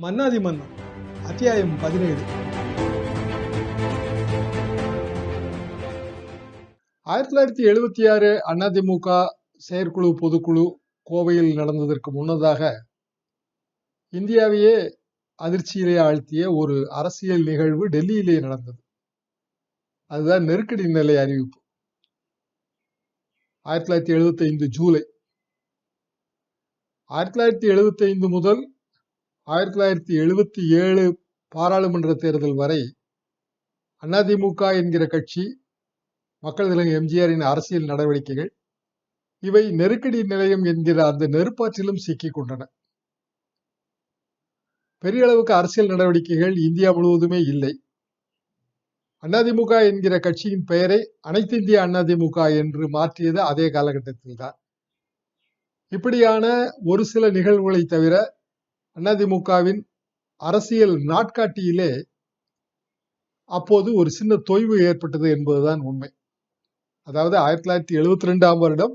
மன்னாதி மன்னன் அத்தியாயம் பதினேழு. ஆயிரத்தி தொள்ளாயிரத்தி எழுபத்தி ஆறு அதிமுக செயற்குழு பொதுக்குழு கோவையில் நடந்ததற்கு முன்னதாக இந்தியாவையே அதிர்ச்சியிலே ஆழ்த்திய ஒரு அரசியல் நிகழ்வு டெல்லியிலே நடந்தது. அதுதான் நெருக்கடி நிலை அறிவிப்பு. ஆயிரத்தி தொள்ளாயிரத்தி எழுபத்தி ஐந்து ஜூலை. ஆயிரத்தி தொள்ளாயிரத்தி எழுபத்தி ஐந்து முதல் ஆயிரத்தி தொள்ளாயிரத்தி எழுபத்தி ஏழு பாராளுமன்ற தேர்தல் வரை அதிமுக என்கிற கட்சி மக்கள் தலைவர் எம்ஜிஆரின் அரசியல் நடவடிக்கைகள் இவை நெருக்கடி நிலையம் என்கிற அந்த நெருப்பாற்றிலும் சிக்கிக் கொண்டன. பெரிய அளவுக்கு அரசியல் நடவடிக்கைகள் இந்தியா முழுவதுமே இல்லை. அதிமுக என்கிற கட்சியின் பெயரை அனைத்து இந்திய அதிமுக என்று மாற்றியது அதே காலகட்டத்தில் தான் இப்படியான ஒரு சில நிகழ்வுகளை தவிர அதிமுகவின் அரசியல் நாட்காட்டியிலே அப்போது ஒரு சின்ன தொய்வு ஏற்பட்டது என்பதுதான் உண்மை. அதாவது ஆயிரத்தி தொள்ளாயிரத்தி எழுபத்தி ரெண்டாம் வருடம்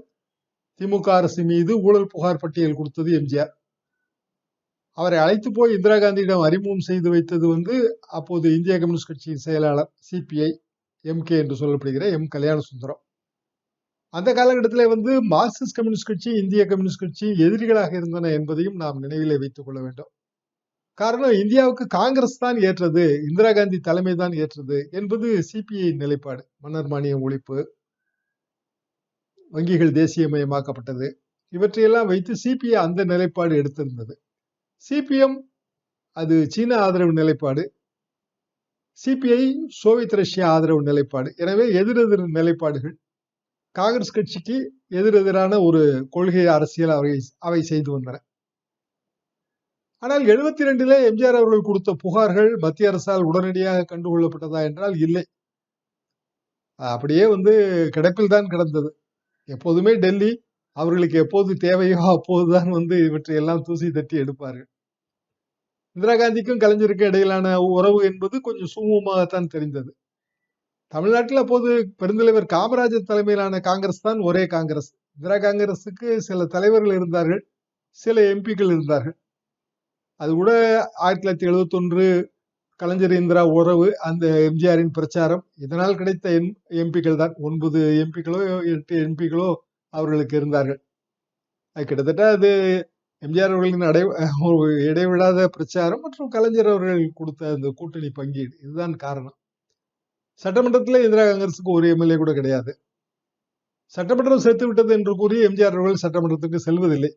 திமுக அரசு மீது ஊழல் புகார் பட்டியல் கொடுத்தது எம்ஜிஆர். அவரை அழைத்து போய் இந்திரா காந்தியிடம் அறிமுகம் செய்து வைத்தது வந்து அப்போது இந்திய கம்யூனிஸ்ட் கட்சியின் செயலாளர் சிபிஐ எம்கே என்று சொல்லப்படுகிற எம் கல்யாண சுந்தரம் அந்த காலகட்டத்தில் வந்து மார்க்சிஸ்ட் கம்யூனிஸ்ட் கட்சி இந்திய கம்யூனிஸ்ட் கட்சி எதிரிகளாக இருந்தன என்பதையும் நாம் நினைவிலே வைத்துக் கொள்ள வேண்டும். காரணம் இந்தியாவுக்கு காங்கிரஸ் தான் ஏற்றது இந்திரா காந்தி தலைமை தான் ஏற்றது என்பது சிபிஐ நிலைப்பாடு மன்னர் மானியம் ஒழிப்பு வங்கிகள் தேசியமயமாக்கப்பட்டது இவற்றையெல்லாம் வைத்து சிபிஐ அந்த நிலைப்பாடு எடுத்திருந்தது. சிபிஎம் அது சீன ஆதரவு நிலைப்பாடு சிபிஐ சோவியத் ரஷ்யா ஆதரவு நிலைப்பாடு. எனவே எதிரெதிர் நிலைப்பாடுகள் காங்கிரஸ் கட்சிக்கு எதிரெதிரான ஒரு கொள்கை அரசியல் அவை அவை செய்து வந்தன. ஆனால் எழுபத்தி ரெண்டிலே எம்ஜிஆர் அவர்கள் கொடுத்த புகார்கள் மத்திய அரசால் உடனடியாக கண்டுகொள்ளப்பட்டதா என்றால் இல்லை. அப்படியே வந்து கிடப்பில் தான் கிடந்தது. எப்போதுமே டெல்லி அவர்களுக்கு எப்போது தேவையோ அப்போதுதான் வந்து இவற்றை எல்லாம் தூசி தட்டி எடுப்பார்கள். இந்திரா காந்திக்கும் கலைஞருக்கும் இடையிலான உறவு என்பது கொஞ்சம் சுமூகமாகத்தான் தெரிந்தது. தமிழ்நாட்டில் அப்போது பெருந்தலைவர் காமராஜர் தலைமையிலான காங்கிரஸ் தான் ஒரே காங்கிரஸ். இந்திரா காங்கிரஸுக்கு சில தலைவர்கள் இருந்தார்கள் சில எம்பிக்கள் இருந்தார்கள். அது கூட ஆயிரத்தி தொள்ளாயிரத்தி எழுபத்தொன்று கலைஞர் இந்திரா உறவு அந்த எம்ஜிஆரின் பிரச்சாரம் இதனால் கிடைத்த எம் எம்பிக்கள் தான். ஒன்பது எம்பிக்களோ எட்டு எம்பிக்களோ அவர்களுக்கு இருந்தார்கள். அது கிட்டத்தட்ட அது எம்ஜிஆர் அவர்களின் அடை இடைவிடாத பிரச்சாரம் மற்றும் கலைஞர் அவர்கள் கொடுத்த அந்த கூட்டணி பங்கீடு. இதுதான் காரணம். சட்டமன்றத்தில் இந்திரா காங்கிரஸுக்கு ஒரு எம்எல்ஏ கூட கிடையாது. சட்டமன்றம் சேர்த்து விட்டது என்று கூறி எம்ஜிஆர் அவர்கள் சட்டமன்றத்துக்கு செல்வதில்லை.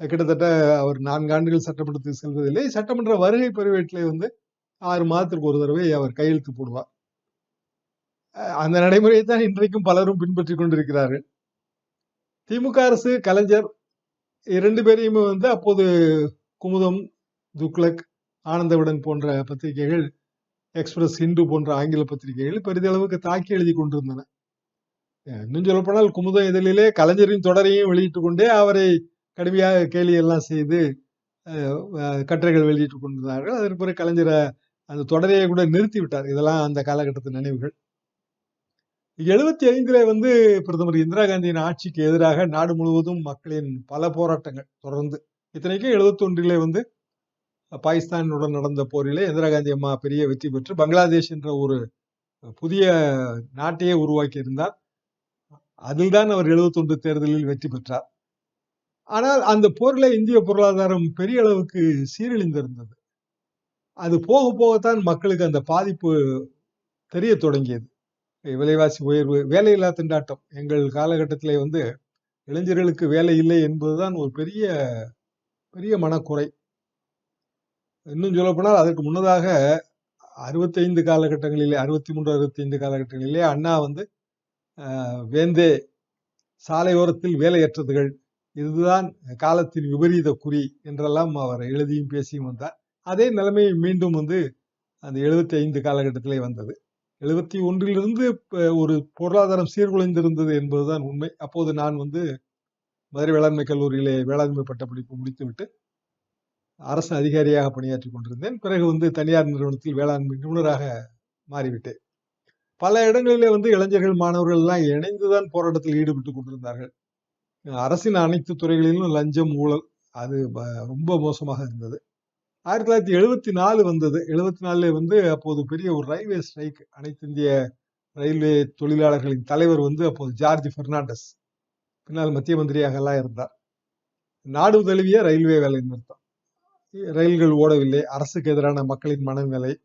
கிட்டத்தட்ட அவர் நான்கு ஆண்டுகள் சட்டமன்றத்துக்கு செல்வதில்லை. சட்டமன்ற வருகை பதிவேட்டிலே வந்து ஆறு மாதத்திற்கு ஒரு தடவை அவர் கையெழுத்து போடுவார். அந்த நடைமுறையை தான் இன்றைக்கும் பலரும் பின்பற்றி கொண்டிருக்கிறார்கள். திமுக அரசு கலைஞர் இரண்டு பேரையுமே வந்து அப்போது குமுதம் துக்ளக் ஆனந்தவிடன் போன்ற பத்திரிகைகள் எக்ஸ்பிரஸ் ஹிந்து போன்ற ஆங்கில பத்திரிகைகள் பெரிதளவுக்கு தாக்கி எழுதி கொண்டிருந்தன. இன்னும் சொல்லப்போனால் குமுதம் இதழிலே கலைஞரின் தொடரையும் வெளியிட்டு கொண்டே அவரை கடுமையாக கேலி எல்லாம் செய்து கட்டுரைகள் வெளியிட்டு கொண்டிருந்தார்கள். அதற்கு பிறகு கலைஞரை அந்த தொடரையை கூட நிறுத்தி விட்டார் இதெல்லாம் அந்த காலகட்டத்து நினைவுகள். எழுபத்தி ஐந்துல வந்து பிரதமர் இந்திரா காந்தியின் ஆட்சிக்கு எதிராக நாடு முழுவதும் மக்களின் பல போராட்டங்கள் தொடர்ந்து. இத்தனைக்கும் எழுபத்தி ஒன்றிலே வந்து பாகிஸ்தானுடன் நடந்த போரிலே இந்திரா காந்தி அம்மா பெரிய வெற்றி பெற்று பங்களாதேஷ் என்ற ஒரு புதிய நாட்டையே உருவாக்கியிருந்தார். அதில்தான் அதில் தான் அவர் எழுபத்தொன்று தேர்தலில் வெற்றி பெற்றார். ஆனால் அந்த போரில் இந்திய பொருளாதாரம் பெரிய அளவுக்கு சீரழிந்திருந்தது. அது போக போகத்தான் மக்களுக்கு அந்த பாதிப்பு தெரிய தொடங்கியது. விலைவாசி உயர்வு வேலையில்லா திண்டாட்டம். எங்கள் காலகட்டத்திலே வந்து இளைஞர்களுக்கு வேலை இல்லை என்பதுதான் ஒரு பெரிய பெரிய மனக்குறை. இன்னும் சொல்லப்போனால் அதற்கு முன்னதாக அறுபத்தைந்து காலகட்டங்களிலே அறுபத்தி மூன்று அறுபத்தி ஐந்து காலகட்டங்களிலே அண்ணா வந்து வேந்தே சாலையோரத்தில் வேலையற்றதுகள் இதுதான் காலத்தின் விபரீத குறி என்றெல்லாம் அவர் எழுதியும் பேசியும் வந்தார். அதே நிலைமை மீண்டும் வந்து அந்த எழுபத்தி ஐந்து காலகட்டத்திலே வந்தது. எழுபத்தி ஒன்றிலிருந்து ஒரு பொருளாதாரம் சீர்குலைந்திருந்தது என்பதுதான் உண்மை. அப்போது நான் வந்து மதுரை வேளாண்மை கல்லூரியிலே வேளாண்மை பட்டப்படிப்பு முடித்துவிட்டு அரசு அதிகாரியாக பணியாற்றி கொண்டிருந்தேன். பிறகு வந்து தனியார் நிறுவனத்தில் வேளாண்மை நிபுணராக மாறிவிட்டேன். பல இடங்களிலே வந்து இளைஞர்கள் மாணவர்கள் எல்லாம் இணைந்துதான் போராட்டத்தில் ஈடுபட்டு கொண்டிருந்தார்கள். அரசின் அனைத்து துறைகளிலும் லஞ்சம் ஊழல் அது ரொம்ப மோசமாக இருந்தது. ஆயிரத்தி தொள்ளாயிரத்தி எழுபத்தி நாலு வந்தது. எழுபத்தி நாலுல வந்து அப்போது பெரிய ஒரு ரயில்வே ஸ்ட்ரைக் அனைத்து இந்திய ரயில்வே தொழிலாளர்களின் தலைவர் வந்து அப்போது ஜார்ஜ் பெர்னாண்டஸ். பின்னால் மத்திய மந்திரியாக எல்லாம் இருந்தார். நாடு தழுவிய ரயில்வே வேலை நிறுத்தம். ரயில்கள் ஓடவில்லை. அரசுக்கு எதிரான மக்களின் மனநிலை.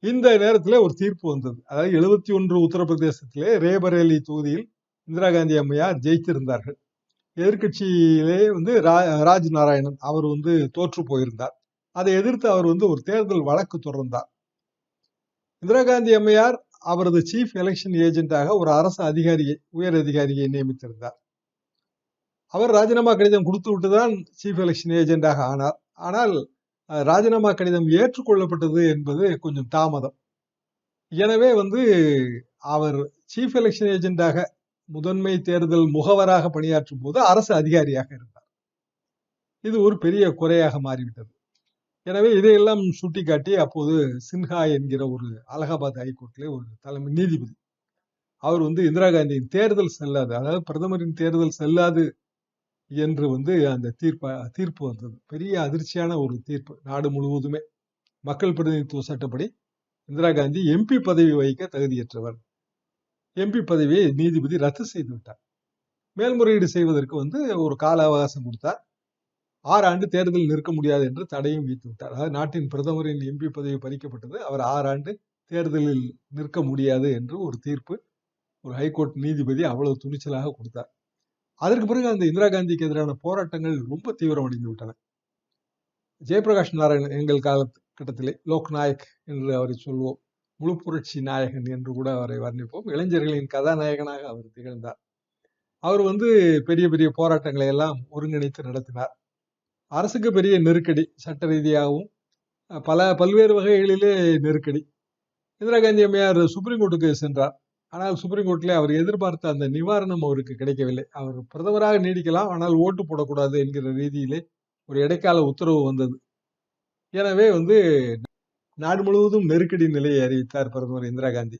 இந்த நேரத்தில் ஒரு தீர்ப்பு வந்தது. அதாவது எழுபத்தி ஒன்று உத்தரப்பிரதேசத்திலே ரேபரேலி தொகுதியில் இந்திரா காந்தி அம்மையார் ஜெயித்திருந்தார்கள். எதிர்கட்சியிலே வந்து ராஜ் நாராயணன் அவர் வந்து தோற்று போயிருந்தார். அதை எதிர்த்து அவர் வந்து ஒரு தேர்தல் வழக்கு தொடர்ந்தார். இந்திரா காந்தி அம்மையார் அவரது சீஃப் எலெக்ஷன் ஏஜென்ட்டாக ஒரு அரசு அதிகாரியை உயர் அதிகாரியை நியமித்திருந்தார். அவர் ராஜினாமா கடிதம் கொடுத்து விட்டுதான் சீஃப் எலெக்ஷன் ஏஜென்டாக ஆனார். ஆனால் ராஜினாமா கடிதம் ஏற்றுக்கொள்ளப்பட்டது என்பது கொஞ்சம் தாமதம். எனவே வந்து அவர் சீஃப் எலெக்ஷன் ஏஜென்டாக முதன்மை தேர்தல் முகவராக பணியாற்றும் போது அரசு அதிகாரியாக இருந்தார். இது ஒரு பெரிய குறையாக மாறிவிட்டது. எனவே இதையெல்லாம் சுட்டிக்காட்டி அப்போது சின்ஹா என்கிற ஒரு அலகாபாத் ஹைகோர்ட்லேயே ஒரு தலைமை நீதிபதி அவர் வந்து இந்திரா காந்தியின் தேர்தல் செல்லாது அதாவது பிரதமரின் தேர்தல் செல்லாது என்று வந்து அந்த தீர்ப்ப தீர்ப்பு வந்தது. பெரிய அதிர்ச்சியான ஒரு தீர்ப்பு நாடு முழுவதுமே. மக்கள் பிரதிநிதித்துவ சட்டப்படி இந்திரா காந்தி எம்பி பதவி வகிக்க தகுதியற்றவர். எம்பி பதவியை நீதிபதி ரத்து செய்து விட்டார். மேல்முறையீடு செய்வதற்கு வந்து ஒரு கால அவகாசம் கொடுத்தார். ஆறு ஆண்டு தேர்தல் நிற்க முடியாது என்று தடையும் வைத்து விட்டார். அதாவது நாட்டின் பிரதமரின் எம்பி பதவி பறிக்கப்பட்டது. அவர் ஆறு ஆண்டு தேர்தலில் நிற்க முடியாது என்று ஒரு தீர்ப்பு ஒரு ஹைகோர்ட் நீதிபதி அவ்வளவு துணிச்சலாக கொடுத்தார். அதற்கு பிறகு அந்த இந்திரா காந்திக்கு எதிரான போராட்டங்கள் ரொம்ப தீவிரமடைந்து விட்டன. ஜெயபிரகாஷ் நாராயணன் எங்கள் காலகட்டத்திலே லோக் நாயக் என்று அவரை சொல்வோம். முழு புரட்சி நாயகன் என்று கூட அவரை வர்ணிப்போம். இளைஞர்களின் கதாநாயகனாக அவர் திகழ்ந்தார். அவர் வந்து பெரிய பெரிய போராட்டங்களை எல்லாம் ஒருங்கிணைத்து நடத்தினார். அரசுக்கு பெரிய நெருக்கடி சட்ட ரீதியாகவும் பல பல்வேறு வகைகளிலே நெருக்கடி. இந்திரா காந்தி அம்மையார் சுப்ரீம் கோர்ட்டுக்கு சென்றார். ஆனால் சுப்ரீம் கோர்ட்ல அவர் எதிர்பார்த்த அந்த நிவாரணம் அவருக்கு கிடைக்கவில்லை. அவர் பிரதமராக நீடிக்கலாம் ஆனால் ஓட்டு போடக்கூடாது என்கிற ரீதியிலே ஒரு இடைக்கால உத்தரவு வந்தது. எனவே வந்து நாடு முழுவதும் நெருக்கடி நிலையை அறிவித்தார் பிரதமர் இந்திரா காந்தி.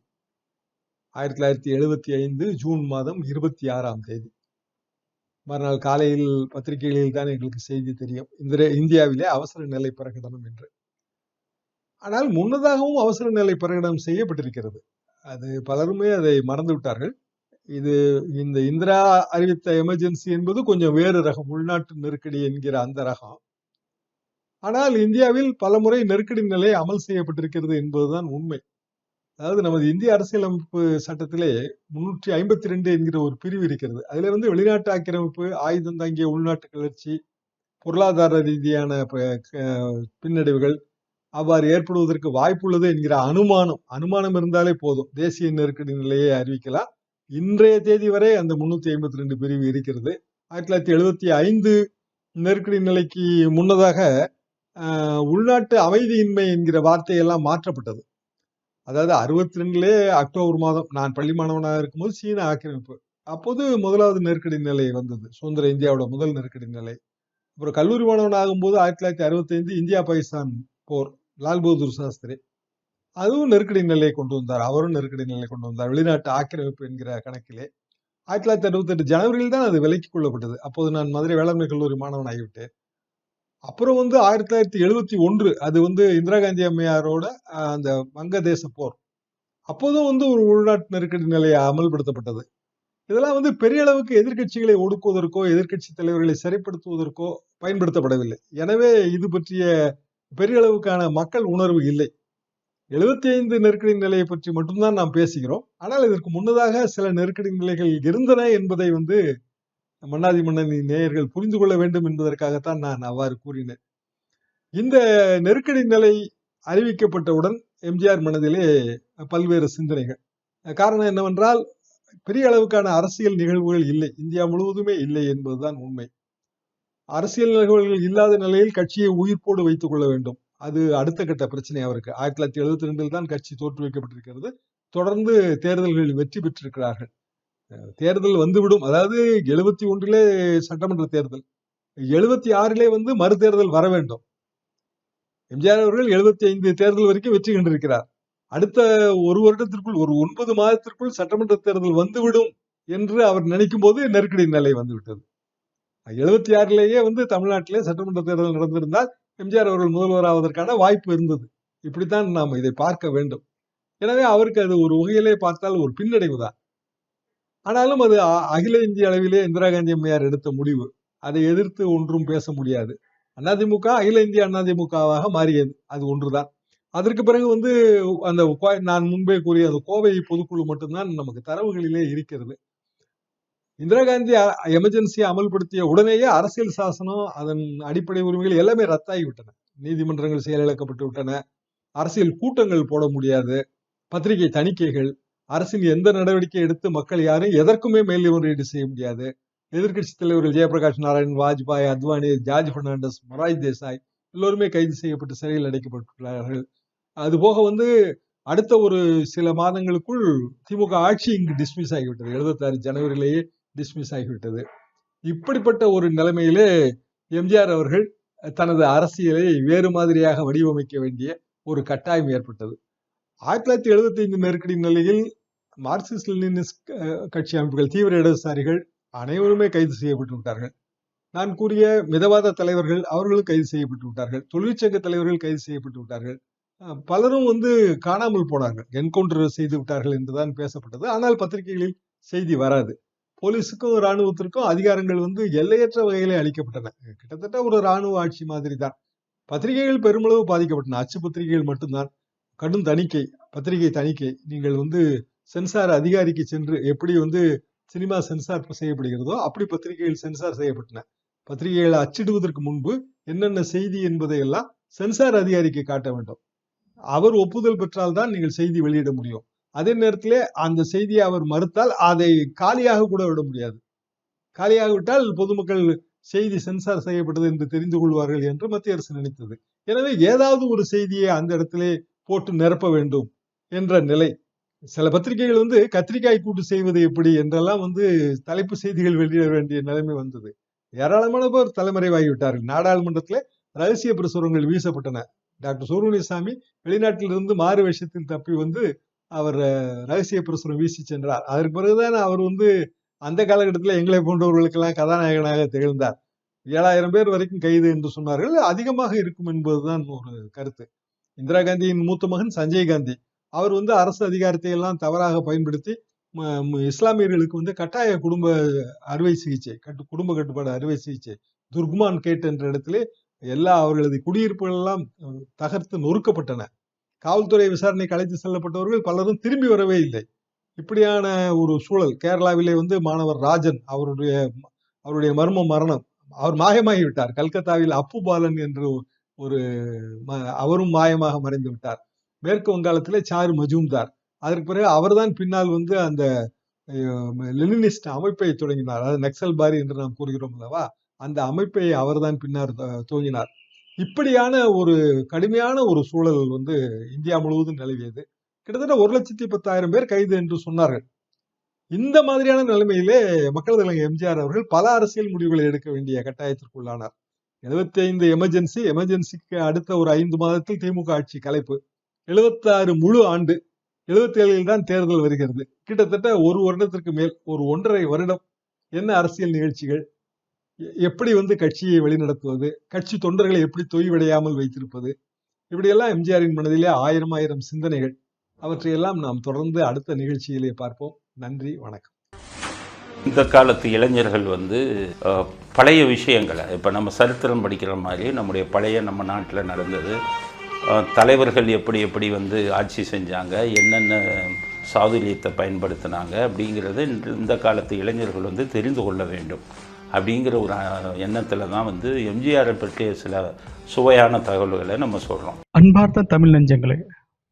ஆயிரத்தி தொள்ளாயிரத்தி எழுபத்தி ஐந்து ஜூன் மாதம் இருபத்தி ஆறாம் தேதி. மறுநாள் காலையில் பத்திரிகைகளில் தான் எங்களுக்கு செய்தி தெரியும். இந்த இந்தியாவிலே அவசர நிலை பிரகடனம் என்று. ஆனால் முன்னதாகவும் அவசர நிலை பிரகடனம் செய்யப்பட்டிருக்கிறது. அது பலருமே அதை மறந்து விட்டார்கள் இது இந்த இந்திரா அறிவித்த எமர்ஜென்சி என்பது கொஞ்சம் வேறு ரகம் உள்நாட்டு நெருக்கடி என்கிற அந்த ரகம். ஆனால் இந்தியாவில் பலமுறை நெருக்கடி நிலை அமல் செய்யப்பட்டிருக்கிறது என்பதுதான் உண்மை. அதாவது நமது இந்திய அரசியலமைப்பு சட்டத்திலே முன்னூற்றி ஐம்பத்தி ரெண்டு என்கிற ஒரு பிரிவு இருக்கிறது. அதுல வந்து வெளிநாட்டு ஆக்கிரமிப்பு ஆயுதம் தாங்கிய உள்நாட்டு கிளர்ச்சி பொருளாதார ரீதியான பின்னடைவுகள் அவ்வாறு ஏற்படுவதற்கு வாய்ப்புள்ளது என்கிற அனுமானம். அனுமானம் இருந்தாலே போதும். தேசிய நெருக்கடி நிலையை அறிவிக்கலாம். இன்றைய தேதி வரை அந்த முன்னூத்தி ஐம்பத்தி ரெண்டு பிரிவு இருக்கிறது. ஆயிரத்தி தொள்ளாயிரத்தி எழுபத்தி ஐந்து நெருக்கடி நிலைக்கு முன்னதாக உள்நாட்டு அமைதியின்மை என்கிற வார்த்தையெல்லாம் மாற்றப்பட்டது. அதாவது அறுபத்தி ரெண்டுலே அக்டோபர் மாதம் நான் பள்ளி மாணவனாக இருக்கும்போது சீன ஆக்கிரமிப்பு. அப்போது முதலாவது நெருக்கடி நிலை வந்தது. சுதந்திர இந்தியாவோட முதல் நெருக்கடி நிலை. அப்புறம் கல்லூரி மாணவன் ஆகும்போது ஆயிரத்தி தொள்ளாயிரத்தி அறுபத்தி ஐந்து இந்தியா பாகிஸ்தான் போர். லால் பகதூர் சாஸ்திரி. அதுவும் நெருக்கடி நிலையை கொண்டு வந்தார். அவரும் நெருக்கடி நிலையை கொண்டு வந்தார். வெளிநாட்டு ஆக்கிரமிப்பு என்கிற கணக்கிலே ஆயிரத்தி தொள்ளாயிரத்தி அறுபத்தி எட்டு ஜனவரியில் தான் அது விலைக்கு கொள்ளப்பட்டது. அப்போது நான் மதுரை வேளாண்மை கல்லூரி மாணவன் ஆகிவிட்டேன். அப்புறம் வந்து ஆயிரத்தி தொள்ளாயிரத்தி எழுபத்தி ஒன்று அது வந்து இந்திரா காந்தி அம்மையாரோட அந்த வங்கதேச போர். அப்போதும் வந்து ஒரு உள்நாட்டு நெருக்கடி நிலையை அமல்படுத்தப்பட்டது. இதெல்லாம் வந்து பெரிய அளவுக்கு எதிர்கட்சிகளை ஒடுக்குவதற்கோ எதிர்கட்சி தலைவர்களை சரிப்படுத்துவதற்கோ பயன்படுத்தப்படவில்லை. எனவே இது பற்றிய பெரிய அளவுக்கான மக்கள் உணர்வு இல்லை. எழுபத்தி ஐந்து நெருக்கடி நிலையை பற்றி மட்டும்தான் நாம் பேசுகிறோம். ஆனால் இதற்கு முன்னதாக சில நெருக்கடி நிலைகள் இருந்தன என்பதை வந்து மன்னாதி மன்னனின் நேயர்கள் புரிந்து கொள்ள வேண்டும் என்பதற்காகத்தான் நான் அவ்வாறு கூறினேன். இந்த நெருக்கடி நிலை அறிவிக்கப்பட்டவுடன் எம்ஜிஆர் மனதிலே பல்வேறு சிந்தனைகள். காரணம் என்னவென்றால் பெரிய அளவுக்கான அரசியல் நிகழ்வுகள் இல்லை. இந்தியா முழுவதுமே இல்லை என்பதுதான் உண்மை. அரசியல் நிகழ்வுகள் இல்லாத நிலையில் கட்சியை உயிர்ப்போடு வைத்துக் கொள்ள வேண்டும். அது அடுத்த கட்ட பிரச்சனை அவருக்கு ஆயிரத்தி தொள்ளாயிரத்தி எழுபத்தி ரெண்டில் தான் கட்சி தோற்றுவிக்கப்பட்டிருக்கிறது தொடர்ந்து தேர்தல்களில் வெற்றி பெற்றிருக்கிறார்கள். தேர்தல் வந்துவிடும். அதாவது எழுபத்தி ஒன்றிலே சட்டமன்ற தேர்தல். எழுபத்தி ஆறிலே வந்து மறு தேர்தல் வர வேண்டும். எம்ஜிஆர் அவர்கள் எழுபத்தி ஐந்து தேர்தல் வரைக்கும் வெற்றி கண்டிருக்கிறார். அடுத்த ஒரு வருடத்திற்குள் ஒரு ஒன்பது மாதத்திற்குள் சட்டமன்ற தேர்தல் வந்துவிடும் என்று அவர் நினைக்கும் போது நெருக்கடி நிலை வந்துவிட்டது. எழுபத்தி ஆறிலேயே வந்து தமிழ்நாட்டிலே சட்டமன்ற தேர்தல் நடந்திருந்தால் எம்ஜிஆர் அவர்கள் முதல்வராவதற்கான வாய்ப்பு இருந்தது. இப்படித்தான் நாம் இதை பார்க்க வேண்டும். எனவே அவருக்கு அது ஒரு வகையிலே பார்த்தால் ஒரு பின்னடைவு தான் ஆனாலும் அது அகில இந்திய அளவிலே இந்திரா காந்தி அம்மையார் எடுத்த முடிவு. அதை எதிர்த்து ஒன்றும் பேச முடியாது. அதிமுக அகில இந்திய அதிமுகவாக மாறியது. அது ஒன்றுதான். அதற்கு பிறகு வந்து அந்த கோ- நான் முன்பே கூறிய அந்த கோவை பொதுக்குழு மட்டும்தான் நமக்கு தரவுகளிலே இருக்கிறது. இந்திரா காந்தி எமர்ஜென்சியை அமல்படுத்திய உடனேயே அரசியல் சாசனம் அதன் அடிப்படை உரிமைகள் எல்லாமே ரத்தாகி விட்டன நீதிமன்றங்கள் செயலிழக்கப்பட்டு விட்டன. அரசியல் கூட்டங்கள் போட முடியாது. பத்திரிகை தணிக்கைகள் அரசின் எந்த நடவடிக்கை எடுத்து மக்கள் யாரும் எதற்குமே மேல்முறையீடு செய்ய முடியாது. எதிர்க்கட்சி தலைவர்கள் ஜெயபிரகாஷ் நாராயண் வாஜ்பாய் அத்வானி ஜார்ஜ் பெர்னாண்டஸ் மொராய் தேசாய் எல்லோருமே கைது செய்யப்பட்டு சிறையில் அடைக்கப்பட்டுள்ளார்கள். அதுபோக வந்து அடுத்த ஒரு சில மாதங்களுக்குள் திமுக ஆட்சி இங்கு டிஸ்மிஸ் ஆகிவிட்டது. எழுபத்தாறு ஜனவரியிலேயே டிஸ்மிஸ் ஆகிவிட்டது. இப்படிப்பட்ட ஒரு நிலைமையிலே எம்ஜிஆர் அவர்கள் தனது அரசியலை வேறு மாதிரியாக வடிவமைக்க வேண்டிய ஒரு கட்டாயம் ஏற்பட்டது. ஆயிரத்தி தொள்ளாயிரத்தி எழுபத்தி ஐந்து நெருக்கடி நிலையில் மார்க்சிஸ்ட் லெனினிஸ்ட் கட்சி அமைப்புகள் தீவிர இடதுசாரிகள் அனைவருமே கைது செய்யப்பட்டு விட்டார்கள். நான் கூறிய மிதவாத தலைவர்கள் அவர்களும் கைது செய்யப்பட்டு விட்டார்கள். தொழிற்சங்க தலைவர்கள் கைது செய்யப்பட்டு விட்டார்கள். பலரும் வந்து காணாமல் போனார்கள். என்கவுண்டர் செய்து விட்டார்கள் என்றுதான் பேசப்பட்டது. ஆனால் பத்திரிகைகளில் செய்தி வராது. போலீஸுக்கும் இராணுவத்திற்கும் அதிகாரங்கள் வந்து எல்லையற்ற வகையிலே அளிக்கப்பட்டன. கிட்டத்தட்ட ஒரு இராணுவ ஆட்சி மாதிரி தான் பத்திரிகைகள் பெருமளவு பாதிக்கப்பட்டன. அச்சு பத்திரிகைகள் மட்டும்தான். கடும் தணிக்கை பத்திரிகை தணிக்கை. நீங்கள் வந்து சென்சார் அதிகாரிக்கு சென்று எப்படி வந்து சினிமா சென்சார் செய்யப்படுகிறதோ அப்படி பத்திரிகைகள் சென்சார் செய்யப்பட்டன. பத்திரிகைகளை அச்சிடுவதற்கு முன்பு என்னென்ன செய்தி என்பதை எல்லாம் சென்சார் அதிகாரிக்கு காட்ட வேண்டும். அவர் ஒப்புதல் பெற்றால்தான் நீங்கள் செய்தி வெளியிட முடியும். அதே நேரத்திலே அந்த செய்தியை அவர் மறுத்தால் அதை காலியாக கூட விட முடியாது. காலியாக விட்டால் பொதுமக்கள் செய்தி சென்சார் செய்யப்பட்டது என்று தெரிந்து கொள்வார்கள் என்று மத்திய அரசு நினைத்தது. எனவே ஏதாவது ஒரு செய்தியை அந்த இடத்திலே போட்டு நிரப்ப வேண்டும் என்ற நிலை. சில பத்திரிகைகள் வந்து கத்திரிக்காய் கூட்டு செய்வது எப்படி என்றெல்லாம் வந்து தலைப்பு செய்திகள் வெளியிட வேண்டிய நிலைமை வந்தது. ஏராளமான பேர் தலைமறைவாகிவிட்டார்கள். நாடாளுமன்றத்தில் ரகசிய பிரசுரங்கள் வீசப்பட்டன. டாக்டர் சுப்பிரமணியசாமி வெளிநாட்டிலிருந்து மாறு வேஷத்தில் தப்பி வந்து அவர் ரகசிய பிரசுரம் வீசி சென்றார். அதற்கு பிறகுதான் அவர் வந்து அந்த காலகட்டத்தில் எங்களை போன்றவர்களுக்கெல்லாம் கதாநாயகனாக திகழ்ந்தார். ஏழாயிரம் பேர் வரைக்கும் கைது என்று சொன்னார்கள். அதிகமாக இருக்கும் என்பதுதான் ஒரு கருத்து. இந்திரா காந்தியின் மூத்த மகன் சஞ்சய் காந்தி அவர் வந்து அரசு அதிகாரத்தை எல்லாம் தவறாக பயன்படுத்தி இஸ்லாமியர்களுக்கு வந்து கட்டாய குடும்ப அறுவை சிகிச்சை கட்டு குடும்ப கட்டுப்பாடு அறுவை சிகிச்சை துர்க்மான் கேட் என்ற இடத்திலே எல்லா அவர்களது குடியிருப்புகள் எல்லாம் தகர்த்து நொறுக்கப்பட்டன. காவல்துறை விசாரணைக்கு அழைத்து செல்லப்பட்டவர்கள் பலரும் திரும்பி வரவே இல்லை. இப்படியான ஒரு சூழல் கேரளாவிலே வந்து மாணவர் ராஜன் அவருடைய அவருடைய மர்ம மரணம் அவர் மாயமாகி விட்டார் கல்கத்தாவில் அப்பு பாலன் என்று ஒரு ம- அவரும் மாயமாக மறைந்து விட்டார். மேற்கு வங்காளத்திலே சாரு மஜூம்தார். அதற்கு பிறகு அவர்தான் பின்னால் வந்து அந்த லெனினிஸ்ட் அமைப்பை தொடங்கினார். அதாவது நக்சல் பாரி என்று நாம் கூறுகிறோம் அல்லவா? அந்த அமைப்பை அவர்தான் பின்னர் துவங்கினார் இப்படியான ஒரு கடுமையான ஒரு சூழல் வந்து இந்தியா முழுவதும் நிலவியது. கிட்டத்தட்ட ஒரு லட்சத்தி பத்தாயிரம் பேர் கைது என்று சொன்னார்கள். இந்த மாதிரியான நிலைமையிலே மக்கள் தலைவர் எம்ஜிஆர் அவர்கள் பல அரசியல் முடிவுகளை எடுக்க வேண்டிய கட்டாயத்திற்குள்ளானார். எழுபத்தி ஐந்து எமர்ஜென்சி எமர்ஜென்சிக்கு அடுத்த ஒரு ஐந்து மாதத்தில் திமுக ஆட்சி கலைப்பு. எழுபத்தாறு முழு ஆண்டு எழுபத்தி ஏழில் தான் தேர்தல் வருகிறது. கிட்டத்தட்ட ஒரு வருடத்திற்கு மேல் ஒரு ஒன்றரை வருடம் என்ன அரசியல் நிகழ்ச்சிகள் எப்படி வந்து கட்சியை வழிநடத்துவது கட்சி தொண்டர்களை எப்படி தொய்வடையாமல் வைத்திருப்பது இப்படியெல்லாம் எம்ஜிஆரின் மனதிலே ஆயிரம் ஆயிரம் சிந்தனைகள். அவற்றையெல்லாம் நாம் தொடர்ந்து அடுத்த நிகழ்ச்சியிலே பார்ப்போம். நன்றி வணக்கம். இந்த காலத்து இளைஞர்கள் வந்து பழைய விஷயங்களை இப்போ நம்ம சரித்திரம் படிக்கிற மாதிரி நம்முடைய பழைய நம்ம நாட்டில் நடந்தது. தலைவர்கள் எப்படி எப்படி வந்து ஆட்சி செஞ்சாங்க என்னென்ன சாதுரியத்தை பயன்படுத்தினாங்க அப்படிங்கிறத இந்த காலத்து இளைஞர்கள் வந்து தெரிந்து கொள்ள வேண்டும். அப்படிங்கிற ஒரு எண்ணத்தில் தான் வந்து எம்ஜிஆரை பற்றிய சில சுவையான தகவல்களை நம்ம சொல்கிறோம் அன்பார்ந்த தமிழ் நெஞ்சங்களே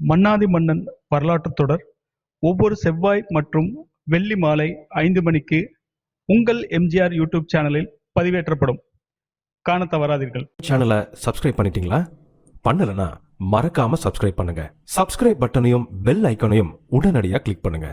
மன்னாதி மன்னன் வரலாற்றுத் தொடர் ஒவ்வொரு செவ்வாய் மற்றும் வெள்ளி மாலை ஐந்து மணிக்கு உங்கள் எம்ஜிஆர் யூடியூப் சேனலில் பதிவேற்றப்படும். காண தவறாதீர்கள். சேனலை சப்ஸ்கிரைப் பண்ணிட்டீங்களா? பண்ணலனா மறக்காம சப்ஸ்கிரைப் பண்ணுங்க. சப்ஸ்கிரைப் பட்டனையும் பெல் ஐகானையும் உடனடியாக கிளிக் பண்ணுங்க.